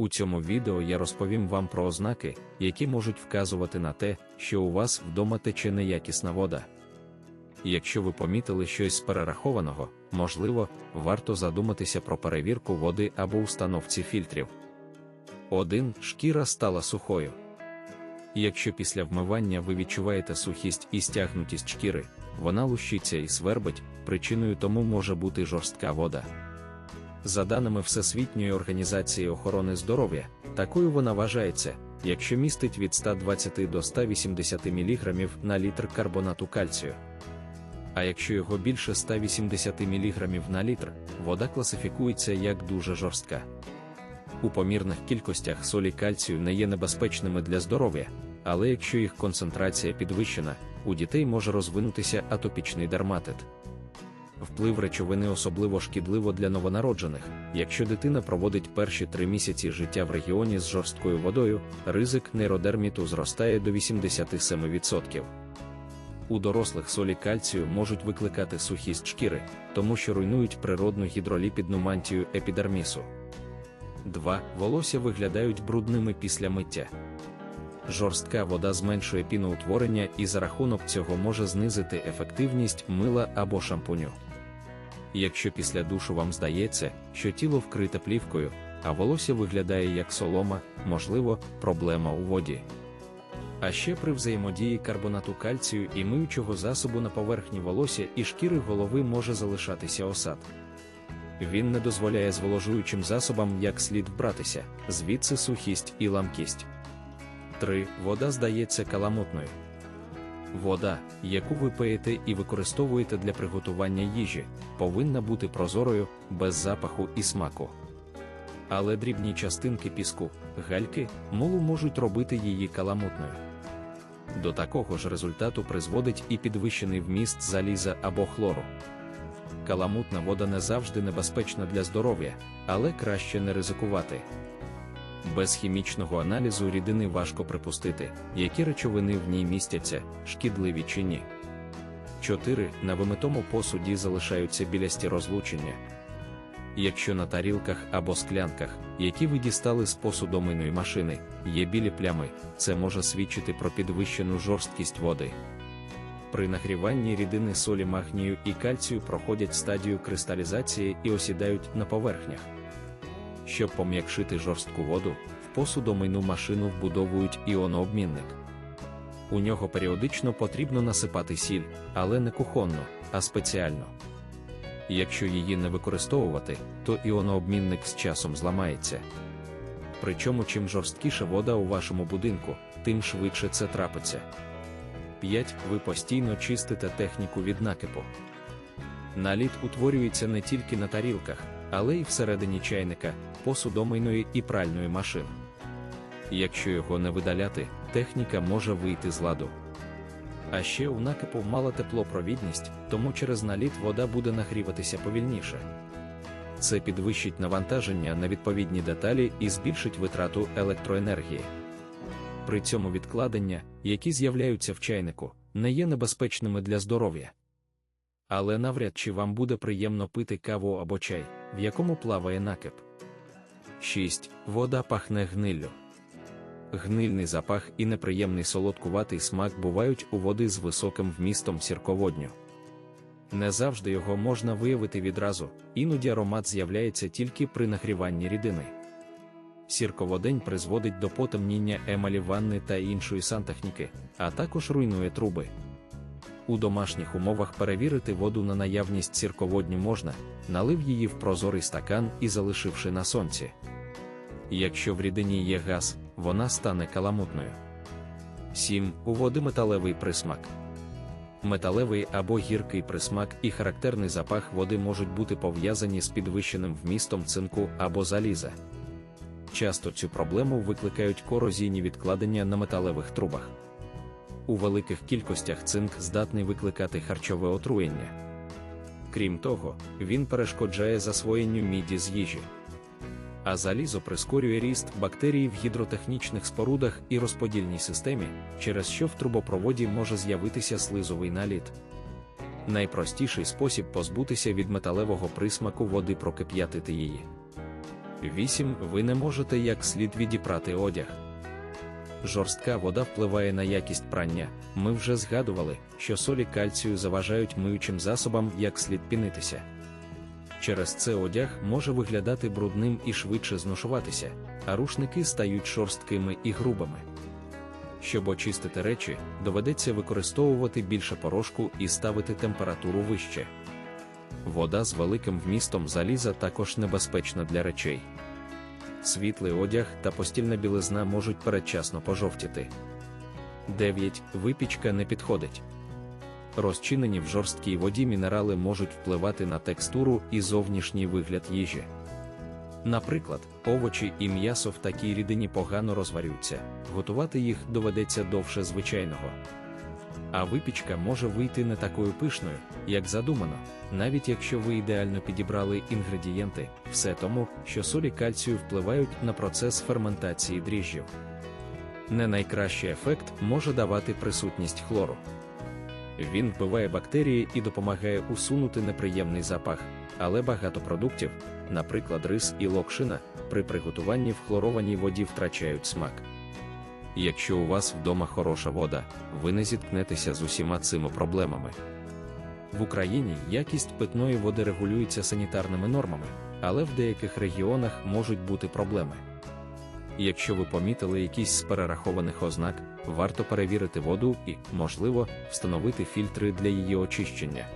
У цьому відео я розповім вам про ознаки, які можуть вказувати на те, що у вас вдома тече неякісна вода. Якщо ви помітили щось з перерахованого, можливо, варто задуматися про перевірку води або установці фільтрів. 1. Шкіра стала сухою. Якщо після вмивання ви відчуваєте сухість і стягнутість шкіри, вона лущиться і свербить, причиною тому може бути жорстка вода. За даними Всесвітньої організації охорони здоров'я, такою вона вважається, якщо містить від 120 до 180 мг на літр карбонату кальцію. А якщо його більше 180 мг на літр, вода класифікується як дуже жорстка. У помірних кількостях солі кальцію не є небезпечними для здоров'я, але якщо їх концентрація підвищена, у дітей може розвинутися атопічний дерматит. Вплив речовини особливо шкідливо для новонароджених, якщо дитина проводить перші три місяці життя в регіоні з жорсткою водою, ризик нейродерміту зростає до 87%. У дорослих солі кальцію можуть викликати сухість шкіри, тому що руйнують природну гідроліпідну мантію епідермісу. 2. Волосся виглядають брудними після миття. Жорстка вода зменшує піноутворення і за рахунок цього може знизити ефективність мила або шампуню. Якщо після душу вам здається, що тіло вкрите плівкою, а волосся виглядає як солома, можливо, проблема у воді. А ще при взаємодії карбонату кальцію і миючого засобу на поверхні волосся і шкіри голови може залишатися осад. Він не дозволяє зволожуючим засобам як слід вбратися, звідси сухість і ламкість. 3. Вода здається каламутною. Вода, яку ви пиєте і використовуєте для приготування їжі, повинна бути прозорою, без запаху і смаку. Але дрібні частинки піску, гальки, молу можуть робити її каламутною. До такого ж результату призводить і підвищений вміст заліза або хлору. Каламутна вода не завжди небезпечна для здоров'я, але краще не ризикувати. Без хімічного аналізу рідини важко припустити, які речовини в ній містяться, шкідливі чи ні. 4. На вимитому посуді залишаються білясті розлучення. Якщо на тарілках або склянках, які ви дістали з посудомийної машини, є білі плями, це може свідчити про підвищену жорсткість води. При нагріванні рідини солі магнію і кальцію проходять стадію кристалізації і осідають на поверхнях. Щоб пом'якшити жорстку воду, в посудомийну машину вбудовують іонообмінник. У нього періодично потрібно насипати сіль, але не кухонну, а спеціально. Якщо її не використовувати, то іонообмінник з часом зламається. Причому чим жорсткіша вода у вашому будинку, тим швидше це трапиться. 5. Ви постійно чистите техніку від накипу. Наліт утворюється не тільки на тарілках, але й всередині чайника, посудомийної і пральної машин. Якщо його не видаляти, техніка може вийти з ладу. А ще у накипу мала теплопровідність, тому через наліт вода буде нагріватися повільніше. Це підвищить навантаження на відповідні деталі і збільшить витрату електроенергії. При цьому відкладення, які з'являються в чайнику, не є небезпечними для здоров'я. Але навряд чи вам буде приємно пити каву або чай, в якому плаває накип. 6. Вода пахне гниллю. Гнильний запах і неприємний солодкуватий смак бувають у води з високим вмістом сірководню. Не завжди його можна виявити відразу, іноді аромат з'являється тільки при нагріванні рідини. Сірководень призводить до потемніння емалі ванни та іншої сантехніки, а також руйнує труби. У домашніх умовах перевірити воду на наявність сірководню можна, налив її в прозорий стакан і залишивши на сонці. Якщо в рідині є газ, вона стане каламутною. 7. У води металевий присмак. Металевий або гіркий присмак і характерний запах води можуть бути пов'язані з підвищеним вмістом цинку або заліза. Часто цю проблему викликають корозійні відкладення на металевих трубах. У великих кількостях цинк здатний викликати харчове отруєння. Крім того, він перешкоджає засвоєнню міді з їжі. А залізо прискорює ріст бактерій в гідротехнічних спорудах і розподільній системі, через що в трубопроводі може з'явитися слизовий наліт. Найпростіший спосіб позбутися від металевого присмаку води прокип'ятити її. 8. Ви не можете як слід відіпрати одяг. Жорстка вода впливає на якість прання. Ми вже згадували, що солі кальцію заважають миючим засобам як слід пінитися. Через це одяг може виглядати брудним і швидше зношуватися, а рушники стають шорсткими і грубими. Щоб очистити речі, доведеться використовувати більше порошку і ставити температуру вище. Вода з великим вмістом заліза також небезпечна для речей. Світлий одяг та постільна білизна можуть передчасно пожовтіти. 9. Випічка не підходить. Розчинені в жорсткій воді мінерали можуть впливати на текстуру і зовнішній вигляд їжі. Наприклад, овочі і м'ясо в такій рідині погано розварюються, готувати їх доведеться довше звичайного. А випічка може вийти не такою пишною, як задумано, навіть якщо ви ідеально підібрали інгредієнти, все тому, що солі кальцію впливають на процес ферментації дріжджів. Не найкращий ефект може давати присутність хлору. Він вбиває бактерії і допомагає усунути неприємний запах, але багато продуктів, наприклад, рис і локшина, при приготуванні в хлорованій воді втрачають смак. Якщо у вас вдома хороша вода, ви не зіткнетеся з усіма цими проблемами. В Україні якість питної води регулюється санітарними нормами, але в деяких регіонах можуть бути проблеми. Якщо ви помітили якісь з перерахованих ознак, варто перевірити воду і, можливо, встановити фільтри для її очищення.